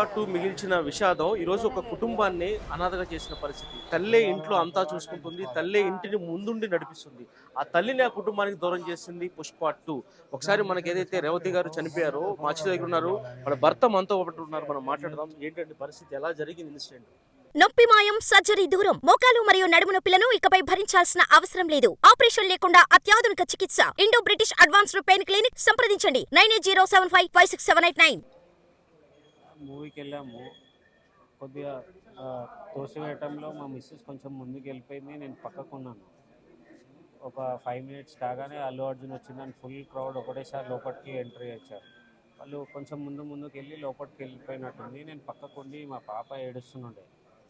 పాటు మిగిల్చిన విషాదం ఈరోజు ఒక కుటుంబాన్ని అనాథగా చేసిన పరిస్థితి. తల్లే ఇంట్లో అంతా చూసుకుంటుంది తల్లే ఇంటిని ముందుండి నడిపిస్తుంది. ఆ తల్లిని ఆ కుటుంబానికి దూరం చేసింది పుష్ప టూ. ఒకసారి మనకి ఏదైతే రేవతి గారు చనిపోయారో మా అచ్చి దగ్గర ఉన్నారు మన భర్త మనతో ఒకటి ఉన్నారు మనం మాట్లాడదాం. ఏంటంటే పరిస్థితి? ఎలా జరిగింది ఇన్సిడెంట్? నొప్పి మాయం సర్జరీ దూరం మోకాలు మరియు నడుము నొప్పులను ఇకపై భరించాల్సిన అవసరం లేదు. ఆపరేషన్ లేకుండా అత్యాధునిక చికిత్స. Indo British advanced pain clinic సంప్రదించండి. Nine eight zero seven five five six seven eight nine. మూవీకి వెళ్ళాము కొద్దిగా తోసివేయటంలో మా మిస్సెస్ కొంచెం ముందుకు వెళ్ళిపోయింది నేను పక్కకున్నాను ఒక ఫైవ్ మినిట్స్ కాగానే అల్లు అర్జున్ వచ్చిందని ఫుల్ క్రౌడ్ ఒకటేసారి లోపలికి ఎంట్రీ ఇచ్చారు. వాళ్ళు కొంచెం ముందు ముందుకు వెళ్ళి లోపలికి వెళ్ళిపోయినట్టుంది నేను పక్కకుండి మా పాప ఏడుస్తుండే.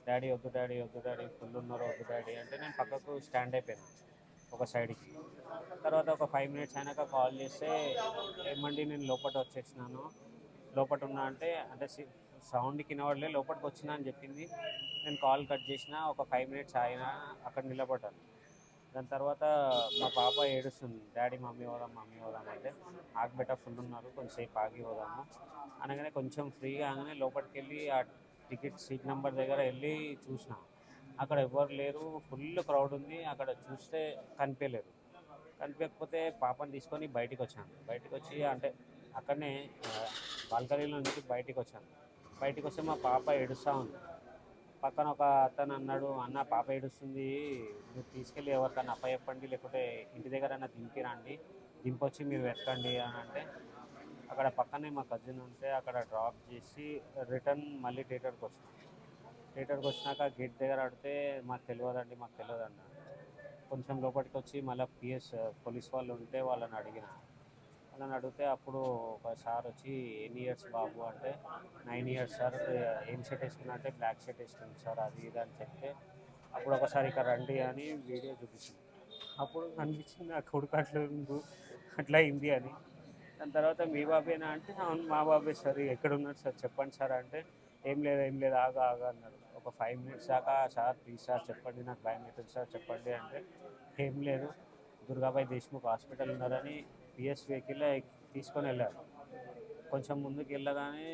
డాడీ వద్దు డాడీ వద్దు డాడీ ఫుల్ ఉన్నారు వద్దు డాడీ అంటే నేను పక్కకు స్టాండ్ అయిపోయాను. ఒక సైడ్కి తర్వాత ఒక ఫైవ్ మినిట్స్ అయినాక కాల్ చేస్తే ఏమండి నేను లోపల వచ్చేసినాను. లోపల ఉన్నా అంటే అంటే సౌండ్ కినవాడలే లోపలికి వచ్చినా అని చెప్పింది. నేను కాల్ కట్ చేసిన ఒక ఫైవ్ మినిట్స్ ఆయన అక్కడ నిలబడ్డాను. దాని తర్వాత మా పాప ఏడుస్తుంది డాడీ మమ్మీ పోదాం మమ్మీ పోదాం అంటే ఆగబెట్ట ఫుల్ ఉన్నారు కొంచెంసేపు ఆగి పోదాము. అనగానే కొంచెం ఫ్రీగా అనగానే లోపలికి వెళ్ళి ఆ టికెట్ సీట్ నెంబర్ దగ్గర వెళ్ళి చూసిన. అక్కడ ఎవరు లేరు ఫుల్ క్రౌడ్ ఉంది అక్కడ చూస్తే కనిపించలేరు కనిపించకపోతే పాపని తీసుకొని బయటికి వచ్చాను. బయటకు వచ్చి అంటే అక్కడనే బాల్కనీలో నుంచి బయటికి వచ్చాను. బయటికి వస్తే మా పాప ఏడుస్తూ ఉంది. పక్కన ఒక అతను అన్నాడు అన్న పాప ఏడుస్తుంది. మీరు తీసుకెళ్ళి ఎవరికన్నా అప్ప చెప్పండి లేకుంటే ఇంటి దగ్గర అన్న దింపిరండి దింపొచ్చి మీరు వెతకండి అని అంటే అక్కడ పక్కనే మా కజిన్ ఉంటే అక్కడ డ్రాప్ చేసి రిటర్న్ మళ్ళీ థియేటర్కి వచ్చాను. థియేటర్కి వచ్చినాక గేట్ దగ్గర అడితే మాకు తెలియదండి మాకు తెలియదు అన్నాడు కొంచెం లోపలికి వచ్చి మళ్ళీ పిఎస్ పోలీస్ వాళ్ళు ఉంటే వాళ్ళని అడిగిన. అని అడిగితే అప్పుడు ఒక సార్ వచ్చి ఎన్ని ఇయర్స్ బాబు? అంటే నైన్ ఇయర్స్ సార్. ఏం షర్ట్ వేసుకున్నా అంటే బ్లాక్ షర్ట్ వేసుకున్నాను సార్ అది ఇది అని చెప్తే అప్పుడు ఒకసారి ఇక్కడ రండి అని వీడియో చూపించింది. అప్పుడు అనిపించింది ఆ కొడుకు అట్లా అట్లా అయింది అని. దాని తర్వాత మీ బాబేనా అంటే అవును మా బాబే సార్. ఎక్కడ ఉన్నారు సార్? చెప్పండి సార్ అంటే ఏం లేదు ఏం లేదు ఆగా ఆగా అన్నాడు. ఒక ఫైవ్ మినిట్స్ దాకా సార్ ప్లీజ్ సార్ చెప్పండి నాకు భయం అవుతుంది సార్ చెప్పండి అంటే ఏం లేదు. దుర్గాబాయ్ దేశ్ముఖ్ హాస్పిటల్ ఉన్నారని పిఎస్ వెహికల్ తీసుకొని వెళ్ళారు. కొంచెం ముందుకు వెళ్ళగానే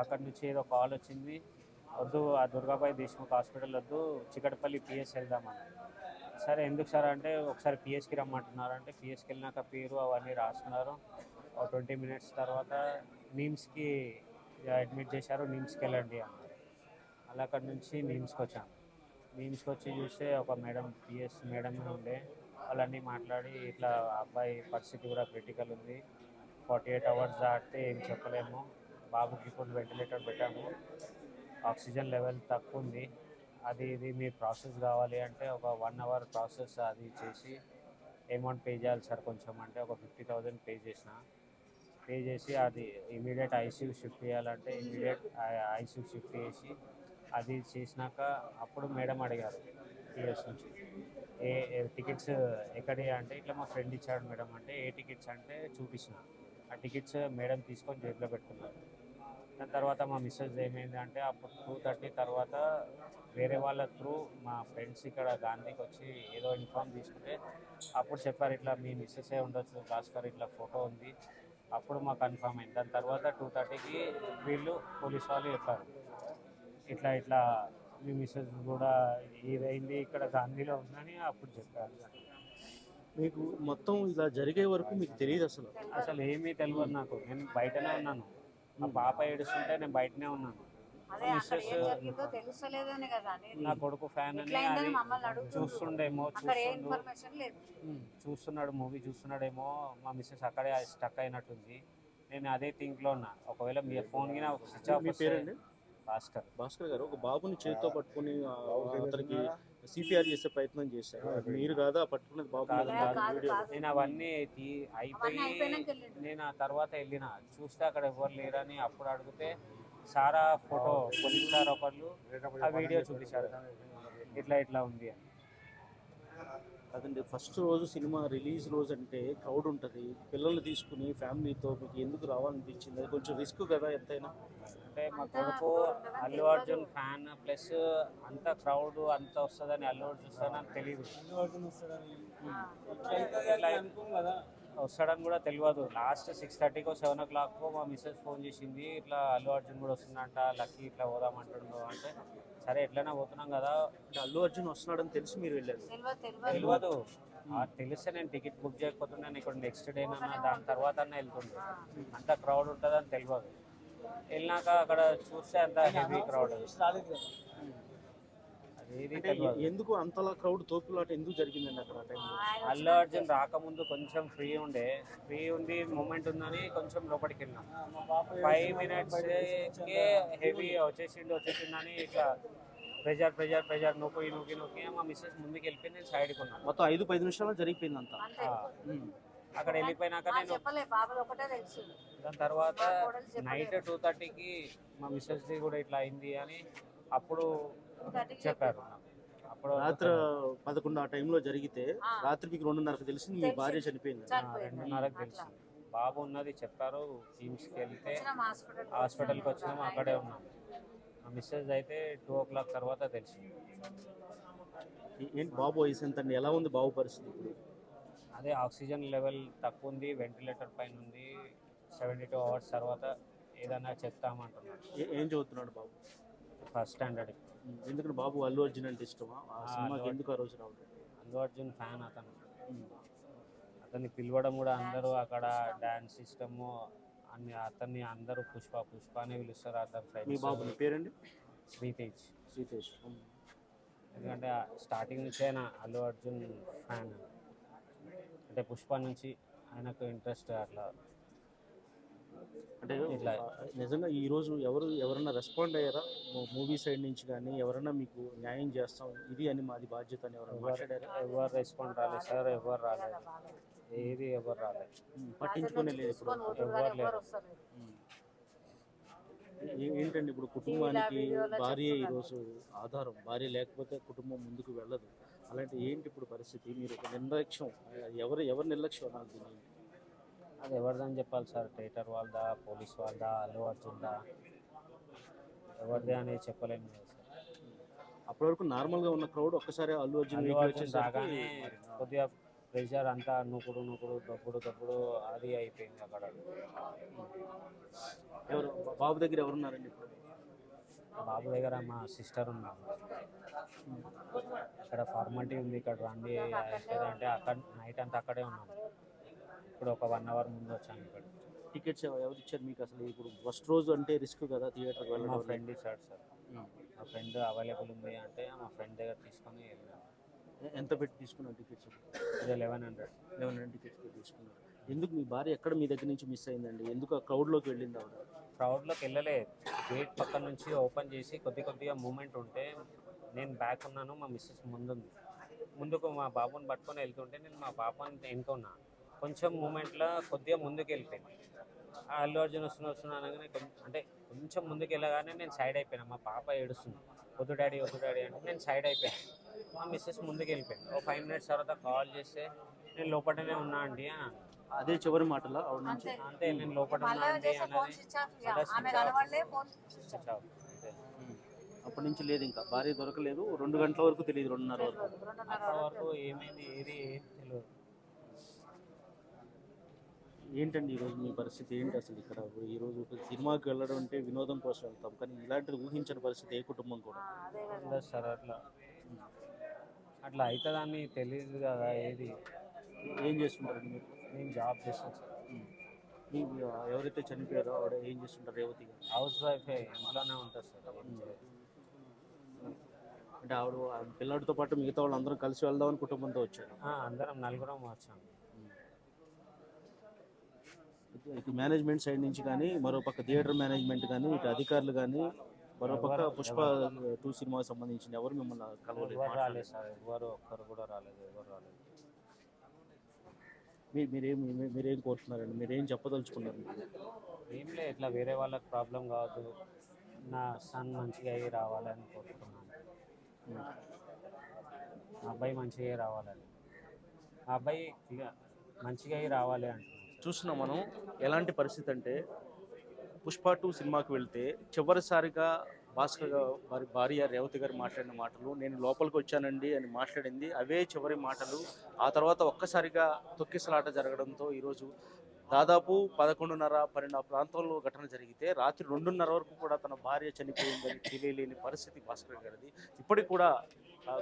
అక్కడి నుంచి ఏదో కాల్ వచ్చింది. వద్దు ఆ దుర్గాబాయ్ దేశ్ముఖ్ హాస్పిటల్ వద్దు చికటపల్లి పిఎస్ వెళ్దామని. సరే ఎందుకు సార్ అంటే ఒకసారి పిఎస్కి రమ్మంటున్నారు అంటే పిఎస్కి వెళ్ళినాక పేరు అవన్నీ రాసుకున్నారు ఒక ట్వంటీ మినిట్స్ తర్వాత నిమ్స్కి అడ్మిట్ చేశారు నిమ్స్కి వెళ్ళండి అన్నారు. అలా అక్కడి నుంచి నిమ్స్కి వచ్చాను నిమ్స్కి వచ్చి చూస్తే ఒక మేడం పిఎస్ మేడం ఉండే. వాళ్ళన్నీ మాట్లాడి ఇట్లా అబ్బాయి పరిస్థితి కూడా క్రిటికల్ ఉంది. ఫార్టీ ఎయిట్ అవర్స్ దాటితే ఏం చెప్పలేము. బాబుకి ఇప్పుడు వెంటిలేటర్ పెట్టాము. ఆక్సిజన్ లెవెల్ తక్కువ ఉంది. అది ఇది మీ ప్రాసెస్ కావాలి అంటే ఒక వన్ అవర్ ప్రాసెస్ అది చేసి అమౌంట్ పే చేయాలి సార్ కొంచెం. అంటే ఒక ఫిఫ్టీ థౌజండ్ పే చేసిన. పే చేసి అది ఇమీడియట్ ఐసీయూ షిఫ్ట్ చేయాలంటే ఇమీడియట్ ఐసీయూ షిఫ్ట్ చేసి అది చేసినాక అప్పుడు మేడం అడిగారు టీఎస్ నుంచి. ఏ ఏ టికెట్స్ ఎక్కడి అంటే ఇట్లా మా ఫ్రెండ్ ఇచ్చాడు మేడం అంటే ఏ టికెట్స్ అంటే చూపించిన. ఆ టికెట్స్ మేడం తీసుకొని జేబులో పెట్టుకున్నారు. దాని తర్వాత మా మిస్సెస్ ఏమైంది అంటే అప్పుడు టూ థర్టీ తర్వాత వేరే వాళ్ళ త్రూ మా ఫ్రెండ్స్ ఇక్కడ గాంధీకి వచ్చి ఏదో ఇన్ఫామ్ తీసుకుంటే అప్పుడు చెప్పారు ఇట్లా మీ మిస్సెసే ఉండొచ్చు భాస్కర్ ఇట్లా ఫోటో ఉంది. అప్పుడు మాకు కన్ఫర్మ్ అయింది. దాని తర్వాత టూ థర్టీకి వీళ్ళు పోలీస్ వాళ్ళు చెప్పారు. ఇట్లా ఇట్లా మీ మిస్సెస్ కూడా ఇదైంది ఇక్కడ గాంధీలో ఉందని అప్పుడు చెప్పారు. మీకు మొత్తం ఇలా జరిగే వరకు మీకు తెలియదు అసలు? అసలు ఏమీ తెలియదు నాకు. నేను బయటనే ఉన్నాను. మా పాప ఏడుస్తుంటే నేను బయటనే ఉన్నాను. అదే అక్కడ మిస్సెస్ ఏం జరిగిందో తెలుస్తలేదని కదా నేను నా కొడుకు ఫ్యాన్ అని. చూస్తుండేమో అక్కడ ఏ చూస్తుండు. ఇన్ఫర్మేషన్ లేదు. ఉమ్, చూస్తున్నాడు మూవీ చూస్తున్నాడేమో మా మిస్సెస్ అక్కడే స్టక్ అయినట్టుంది. నేను అదే థింక్లో ఉన్నా. ఒకవేళ మీ ఫోన్ కింద స్విచ్ ఆఫ్ భాస్కర్. భాస్కర్ గారు ఒక బాబుని చేతితో పట్టుకుని అతనికి సిపిఆర్ చేసే ప్రయత్నం చేశారు. మీరు కాదా పట్టుకున్నది బాబు. నేను అవన్నీ అయిపోయి నేను ఆ తర్వాత వెళ్ళిన. చూస్తే అక్కడ ఎవరు లేరని అప్పుడు అడిగితే సారా ఫోటో పోలీస్ సార్ ఒకళ్ళు ఆ వీడియో చూపించారు. ఇట్లా ఇట్లా ఉంది అని. అదండి ఫస్ట్ రోజు సినిమా రిలీజ్ రోజు అంటే క్రౌడ్ ఉంటుంది. పిల్లల్ని తీసుకుని ఫ్యామిలీతో మీకు ఎందుకు రావాలనిపించింది? అది కొంచెం రిస్క్ కదా ఎంతైనా? అంటే మా కొడుకు అల్లు అర్జున్ ఫ్యాన్ ప్లస్ అంత క్రౌడ్ అంత వస్తుందని అల్లు అర్జున్ వస్తుందని నాకు తెలియదు వస్తాడని కూడా తెలియదు లాస్ట్ సిక్స్ థర్టీకో సెవెన్ ఓ క్లాక్ మా మిస్సెస్ ఫోన్ చేసింది. ఇట్లా అల్లు అర్జున్ కూడా వస్తుందంట లక్కీ ఇట్లా పోదామంటుండు అంటే సరే ఎట్లైనా పోతున్నాం కదా. అల్లు అర్జున్ వస్తున్నాడని తెలిసి మీరు వెళ్ళారు తెలియదు తెలియదు తెలియదు ఆ తెలిస్తే నేను టికెట్ బుక్ చేయకపోతే నేను ఇక్కడ నెక్స్ట్ డే దాని తర్వాత వెళ్తుండే. అంత క్రౌడ్ ఉంటుందని తెలియదు వెళ్ళినాక అక్కడ చూస్తే అంత హెవీ క్రౌడ్ ఎందుకు అంతలా క్రౌడ్ తోపులాట ఎందుకు జరిగిందండి అక్కడ అల్లు అర్జున్ రాకముందు కొంచెం ఫ్రీ ఉండే. ఫ్రీ ఉంది మూమెంట్ ఉందని కొంచెం లోపలికి వెళ్ళినాం. ఫైవ్ మినిట్స్ హెవీ వచ్చేసిండు వచ్చేసిందని ఇట్లా ప్రెజర్ ప్రెజర్ ప్రెజర్ నొక్కి నొక్కి నొక్కి మా మిస్సెస్ ముందుకు వెళ్ళిపోయి నేను సైడ్కి ఉన్నాను మొత్తం ఐదు పది నిమిషాలు జరిగిపోయింది అంతా. అక్కడ వెళ్ళిపోయినాక నాకు నేను దాని తర్వాత. నైట్ టూ థర్టీకి మా మిస్సెస్ది కూడా ఇట్లా అయింది అని అప్పుడు చెప్పారు. అప్పుడు రాత్రి పదకొండు ఆ టైంలో జరిగితే ఆ. రాత్రికి రెండున్నరకు తెలిసింది మీ. భార్య చనిపోయింది. ఆ, రెండున్నరకు. తెలిసింది బాబు ఉన్నది చెప్పారు టీమ్స్కి వెళ్తే హాస్పిటల్కి వచ్చినాము అక్కడే ఉన్నాం. మా మిస్సెస్ అయితే టూ ఓ క్లాక్ తర్వాత తెలిసింది. ఏంటి బాబు వయసు ఎంత అండి? ఎలా ఉంది బాబు పరిస్థితి ఇప్పుడు? అదే ఆక్సిజన్ లెవెల్ తక్కువ ఉంది వెంటిలేటర్ పైన ఉంది. సెవెంటీ టూ అవర్స్ తర్వాత ఏదైనా చెప్తామంటున్నారు. ఏ- ఏం చదువుతున్నాడు బాబు? ఫస్ట్ స్టాండర్డ్ ఎందుకంటే బాబు అల్లు అర్జున్ అంటే ఇష్టమా? ఆ సినిమాకి ఎందుకు ఆ రోజు రావడం? అల్లు అర్జున్ ఫ్యాన్ అతను. అతన్ని పిలవడం కూడా అందరూ అక్కడ డాన్స్ సిస్టము అన్ని అతన్ని అందరూ పుష్ప పుష్ప అని పిలుస్తారు అతని మీ ఫ్రెండ్స్. బాబు నీ పేరండి? శ్రీతేజ్ సీతేష్ ఎందుకంటే స్టార్టింగ్ నుంచే ఆయన అల్లు అర్జున్ ఫ్యాన్. అంటే పుష్ప నుంచి ఆయనకు ఇంట్రెస్ట్ అట్లా అంటే ఇట్లా. నిజంగా ఈ రోజు ఎవరు ఎవరైనా రెస్పాండ్ అయ్యారా? మూవీ సైడ్ నుంచి కానీ ఎవరైనా మీకు న్యాయం చేస్తాం ఇది అని మాది బాధ్యత అని ఎవరైనా మాట్లాడారా? ఎవరు రెస్పాండ్ రాలేదు సార్ ఎవరు రాలేదు. ఏది ఎవరు రాలేదు. పట్టించుకునే లేదు ఇప్పుడు. ఎవరు. ఏ- ఏంటండి ఇప్పుడు కుటుంబానికి భార్య ఈరోజు ఆధారం భార్య లేకపోతే కుటుంబం ముందుకు వెళ్ళదు. అలాంటి ఏంటి ఇప్పుడు పరిస్థితి? మీరు ఒక నిర్లక్ష్యం ఎవరు ఎవరు నిర్లక్ష్యం నాకు అది ఎవరిదని చెప్పాలి సార్? థియేటర్ వాళ్ళదా? పోలీస్ వాళ్ళదా? అల్లు అర్జున్దా? ఎవరిదే అని చెప్పలేము కదా సార్. అప్పటి వరకు నార్మల్గా ఉన్న క్రౌడ్ ఒక్కసారి అల్లు అర్జున్ అల్లు వెహికల్ అర్జున్ వచ్చేసరికి రాగానే కొద్దిగా ప్రెషర్ అంతా నూకుడు నూకుడు దొప్పుడు దొప్పుడు అది అయిపోయింది అక్కడ. ఎవరు? బాబు దగ్గర ఎవరున్నారండి ఇప్పుడు? బాబు దగ్గర మా సిస్టర్ ఉంది ఇక్కడ ఫార్మాలిటీ ఉంది ఇక్కడ రండి. అంటే అక్కడ నైట్ అంతా అక్కడే ఉన్నాం. ఇప్పుడు ఒక వన్ అవర్ ముందు వచ్చాను ఇక్కడ. టికెట్స్ ఎవరు ఇచ్చారు మీకు అసలు? ఇప్పుడు ఫస్ట్ రోజు అంటే రిస్క్ కదా థియేటర్కి మా వెళ్ళడం ఫ్రెండ్ ఇచ్చాడు సార్. మా ఫ్రెండ్ అవైలబుల్ ఉంది అంటే మా ఫ్రెండ్ దగ్గర తీసుకొని వెళ్ళాను ఎంత పెట్టి తీసుకున్నారు టికెట్స్? ఇది eleven hundred. Eleven hundred tickets పెట్టి తీసుకున్నారు. ఎందుకు మీ భార్య ఎక్కడ మీ దగ్గర నుంచి మిస్ అయిందండి? ఎందుకు ఆ క్రౌడ్లోకి వెళ్ళింది ఆవిడ? క్రౌడ్లోకి వెళ్ళలేదు. గేట్ పక్క నుంచి ఓపెన్ చేసి కొద్ది కొద్దిగా మూమెంట్ ఉంటే నేను బ్యాక్ ఉన్నాను మా మిస్సెస్ ముందుంది. ముందుకు మా బాబుని పట్టుకొని వెళ్తుంటే నేను మా పాపని వెనుక ఉన్నా. కొంచెం మూమెంట్లో కొద్దిగా ముందుకు వెళ్ళిపోయింది ఆ అల్లు అర్జున్ వస్తున్నా వస్తున్నా అనగానే అంటే కొంచెం ముందుకు వెళ్ళగానే నేను సైడ్ అయిపోయినా. మా పాప ఏడుస్తుంది. వద్దు డాడీ వద్దు డాడీ అంటే నేను సైడ్ అయిపోయాను మా మిస్సెస్ ముందుకు వెళ్ళిపోయింది ఒక ఫైవ్ మినిట్స్ తర్వాత కాల్ చేస్తే నేను లోపలనే ఉన్నా అండి అని. అదే చివరి మాటలా నుంచి? అంతే. నేను లోపల ఉన్నా అండి అన్నది స్విచ్ ఆఫ్. అప్పటి నుంచి లేదు ఇంకా. భార్య దొరకలేదు. రెండు గంటల వరకు తెలియదు రెండున్నర వరకు. అప్పటి వరకు ఏమైంది ఏది తెలియదు ఏంటండి ఈరోజు మీ పరిస్థితి? ఏంటి అసలు ఇక్కడ? ఈరోజు ఒక సినిమాకి వెళ్ళడం అంటే వినోదం కోసం వెళ్తాం. కానీ ఇలాంటిది ఊహించని పరిస్థితి ఏ కుటుంబం కూడా. ఉండదు సార్ అట్లా. అట్లా అవుతుందని తెలియదు కదా ఏది. ఏం చేస్తుంటారండి మీరు? నేను జాబ్ చేస్తాను సార్. మీ ఎవరైతే చనిపోయారో ఆవిడ ఏం చేస్తుంటారు? రేవతి గారు? హౌస్ వైఫే ఇంట్లోనే ఉంటుంది సార్. అంటే ఆవిడ పిల్లాడితో పాటు మిగతా వాళ్ళు అందరం కలిసి వెళ్దామని కుటుంబంతో వచ్చారు. ఆ, అందరం నలుగురం వచ్చాం. ఇటు- మేనేజ్మెంట్ సైడ్ నుంచి కానీ మరో పక్క థియేటర్ మేనేజ్మెంట్ కానీ ఇటు అధికారులు కానీ మరో పక్క ఎవరు- పుష్ప టూ సినిమాకి సంబంధించిన ఎవరు మిమ్మల్ని కలవలేదు? ఎవరు రాలేదు. సార్ ఎవరు ఒక్కరు కూడా రాలేదు ఎవరు రాలేదు. మీరేం మీరేం కోరుతున్నారండి? మీరేం చెప్పదలుచుకున్నారు? ఏం లేదు ఇట్లా వేరే వాళ్ళకి ప్రాబ్లం కావద్దు నా సన్ మంచిగా అయ్యి రావాలని కోరుకున్నాను నా అబ్బాయి మంచిగా అయ్యి రావాలని. మా అబ్బాయి మంచిగా అయ్యి రావాలి అంటున్నాను చూస్తున్నాం మనం ఎలాంటి పరిస్థితి అంటే పుష్ప టూ సినిమాకి వెళ్తే చివరిసారిగా భాస్కర్ గా- వారి భార్య రేవతి గారు మాట్లాడిన మాటలు నేను లోపలికి వచ్చానండి అని మాట్లాడింది అవే చివరి మాటలు ఆ తర్వాత ఒక్కసారిగా తొక్కిసలాట జరగడంతో ఈరోజు దాదాపు పదకొండున్నర పన్నెండు ఆ ప్రాంతంలో ఘటన జరిగితే రాత్రి రెండున్నర వరకు కూడా తన భార్య చనిపోయిందని తెలియలేని పరిస్థితి భాస్కర్ గారిది. ఇప్పటికి కూడా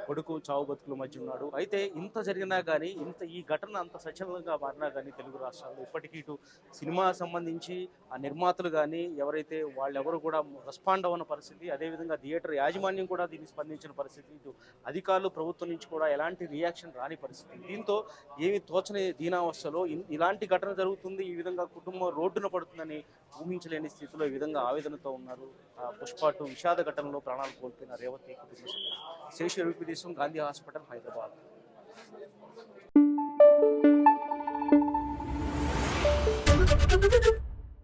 కొడుకు చావు బతుకుల మధ్య ఉన్నాడు. అయితే ఇంత జరిగినా కానీ ఇంత ఈ ఘటన అంత సచలంగా మారినా కానీ తెలుగు రాష్ట్రాల్లో ఇప్పటికీ ఇటు సినిమా సంబంధించి ఆ నిర్మాతలు కానీ ఎవరైతే వాళ్ళెవరు కూడా రెస్పాండ్ అవ్వని పరిస్థితి అదేవిధంగా థియేటర్ యాజమాన్యం కూడా దీన్ని స్పందించిన పరిస్థితి ఇటు అధికారులు ప్రభుత్వం నుంచి కూడా ఎలాంటి రియాక్షన్ రాని పరిస్థితి. దీంతో ఏమి తోచని దీనావస్థలో ఇలాంటి ఘటన జరుగుతుంది ఈ విధంగా కుటుంబం రోడ్డున పడుతుందని ఊహించలేని స్థితిలో ఈ విధంగా ఆవేదనతో ఉన్నారు. ఆ పుష్పాటు విషాద ఘటనలో ప్రాణాలు కోల్పోయిన రేవతి కుటుంబ సభ్యులు. శేష రూపిదేశం Gandhi hospital Hyderabad